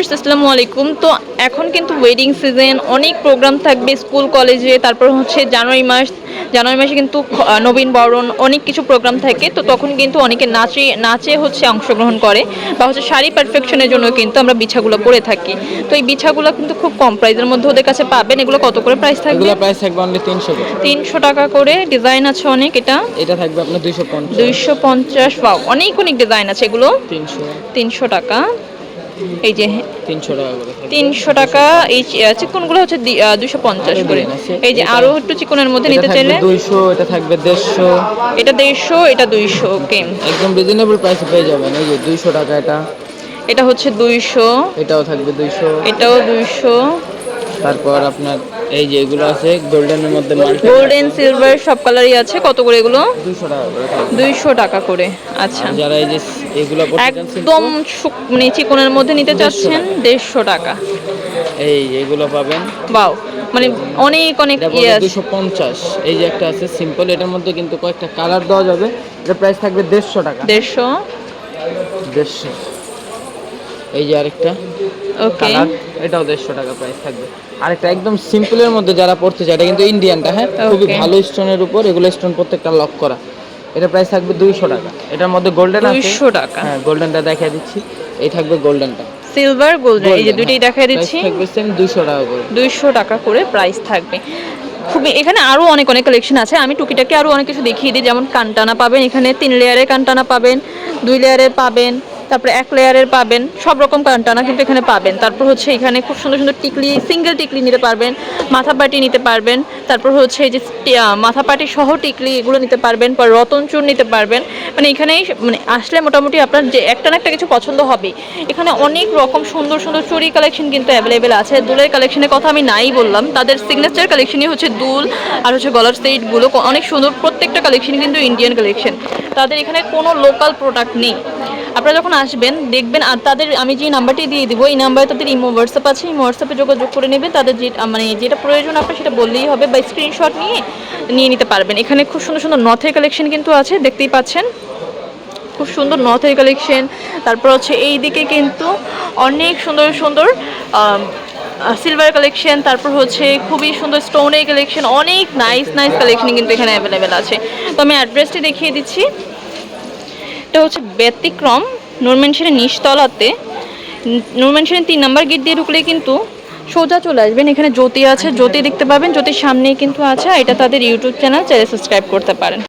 Viewers আসসালামু আলাইকুম। তো এখন কিন্তু ওয়েডিং সিজন অনেক প্রোগ্রাম থাকবে স্কুল কলেজে তারপর হচ্ছে জানুয়ারি মাস। জানুয়ারি মাসে কিন্তু নবীন বরণ অনেক কিছু প্রোগ্রাম থাকে। তো তখন কিন্তু অনেকে নাচে নাচে হচ্ছে অংশগ্রহণ করে বা হচ্ছে শাড়ি পারফেকশনের জন্য কিন্তু আমরা বিছাগুলো করে থাকি। তো এই বিছাগুলো কিন্তু খুব কম প্রাইসের মধ্যে ওদের কাছে পাবেন। এগুলো কত করে প্রাইস থাকবে? এগুলো প্রাইস থাকবে অনলি তিনশো করে। তিনশো টাকা করে ডিজাইন আছে অনেক এটা। এটা থাকবে আপনার দুইশো পঞ্চাশ। দুইশো পঞ্চাশ অনেক অনেক ডিজাইন আছে এগুলো। তিনশো। তিনশো টাকা। এই যে তিনশো টাকা তিনশো টাকা এই চিকনগুলো হচ্ছে দুশো পঞ্চাশ করে। এই যে এটা- আরও একটু চিকনের মধ্যে নিতে চাইলে। দুইশো এটা থাকবে দেড়শো। এটা দেড়শো এটা দুইশো ওকে। একদম রিজনেবল প্রাইসে পেয়ে যাবেন। এই যে দুইশো টাকা এটা। এটা হচ্ছে দুইশো। এটাও থাকবে দুইশো। এটাও দুইশো। তারপর আপনার এই যে এগুলো আছে গোল্ডেনের মধ্যে গোল্ডেন সিলভার সব কালারই আছে। কত করে এগুলো? দুইশো টাকা করে টাকা আচ্ছা। যারা এই যে এগুলো একদম মানে চিকনের মধ্যে নিতে চাচ্ছেন দেড়শো টাকা। এই এগুলো পাবেন। বাও। মানে অনেক অনেক ইয়ে আছে। দুশো পঞ্চাশ। এই যে একটা আছে সিম্পল এটার মধ্যে কিন্তু কয়েকটা কালার দেওয়া যাবে। এটা প্রাইস থাকবে দেড়শো টাকা। দেড়শো। দেড়শো। এই যে আরেকটা ওকে এটাও দেড়শো টাকা প্রাইস থাকবে। আরেকটা একদম সিম্পলের মধ্যে যারা পড়তে চায় এটা কিন্তু ইন্ডিয়ানটা হ্যাঁ? খুবই ভালো স্টোনের উপর এগুলো স্টোন প্রত্যেকটা লক করা। এটা প্রাইস থাকবে দুইশো টাকা। এটার মধ্যে গোল্ডেন দুইশো টাকা। হ্যাঁ গোল্ডেনটা দেখিয়ে দিচ্ছি। এই থাকবে গোল্ডেনটা সিলভার গোল্ডেন এই যে দুইটাই দেখাই দিচ্ছি। থাকবে সেম দুইশো টাকা করে। দুইশো টাকা করে প্রাইস থাকবে। খুবই এখানে আরও অনেক অনেক কালেকশন আছে। আমি টুকিটাকে আরও অনেক কিছু দেখিয়ে দিই। যেমন কানটানা পাবেন এখানে তিন লেয়ারের কানটানা পাবেন দুই লেয়ারের পাবেন। তারপরে এক লেয়ারের পাবেন, সব রকম কানটানা কিন্তু এখানে পাবেন। তারপর হচ্ছে এখানে খুব সুন্দর সুন্দর টিকলি সিঙ্গেল টিকলি নিতে পারবেন, মাথা পাটি নিতে পারবেন, তারপর হচ্ছে এই যে মাথা পাটি সহ টিকলি এগুলো নিতে পারবেন পর রতন চূড় নিতে পারবেন। মানে এখানেই মানে আসলে মোটামুটি আপনার যে একটা না একটা কিছু পছন্দ হবে এখানে অনেক রকম সুন্দর সুন্দর চুরি কালেকশন কিন্তু অ্যাভেলেবেল আছে। দুলের কালেকশনের কথা আমি নাই বললাম, তাদের সিগনেচার কালেকশনই হচ্ছে দুল আর হচ্ছে গলার সেটগুলো অনেক সুন্দর প্রত্যেকটা কালেকশন কিন্তু ইন্ডিয়ান কালেকশন তাদের এখানে কোনো লোকাল প্রোডাক্ট নেই। আপনারা যখন আসবেন, দেখবেন, আর তাদের, আমি যে নাম্বারটি দিয়ে দিব, এই নাম্বারে তাদের ইমো হোয়াটসঅ্যাপ আছে, ইমো হোয়াটসঅ্যাপে যোগাযোগ করে নেবেন তাদের যে মানে যেটা প্রয়োজন আপনার সেটা বললেই হবে বা স্ক্রিনশট নিয়ে নিয়ে নিতে পারবেন। এখানে খুব সুন্দর সুন্দর নথের কালেকশন কিন্তু আছে, দেখতেই পাচ্ছেন। খুব সুন্দর নথের কালেকশন তারপর হচ্ছে এই দিকে কিন্তু অনেক সুন্দর সুন্দর সিলভার কালেকশন তারপর হচ্ছে খুবই সুন্দর স্টোনের কালেকশন অনেক নাইস নাইস কালেকশন কিন্তু এখানে অ্যাভেলেবেল আছে। তো আমি অ্যাড্রেসটি দেখিয়ে দিচ্ছি। এটা হচ্ছে ব্যতিক্রম। নুরমেনশনের নিচতলাতে। নুরমেনশনের তিন নম্বর গেট দিয়ে ঢুকলে কিন্তু সোজা চলে আসবেন। এখানে জ্যোতি আছে। জ্যোতি দেখতে পাবেন। জ্যোতির সামনেই কিন্তু আছে। এটা তাদের ইউটিউব চ্যানেল। চাইলে সাবস্ক্রাইব করতে পারেন।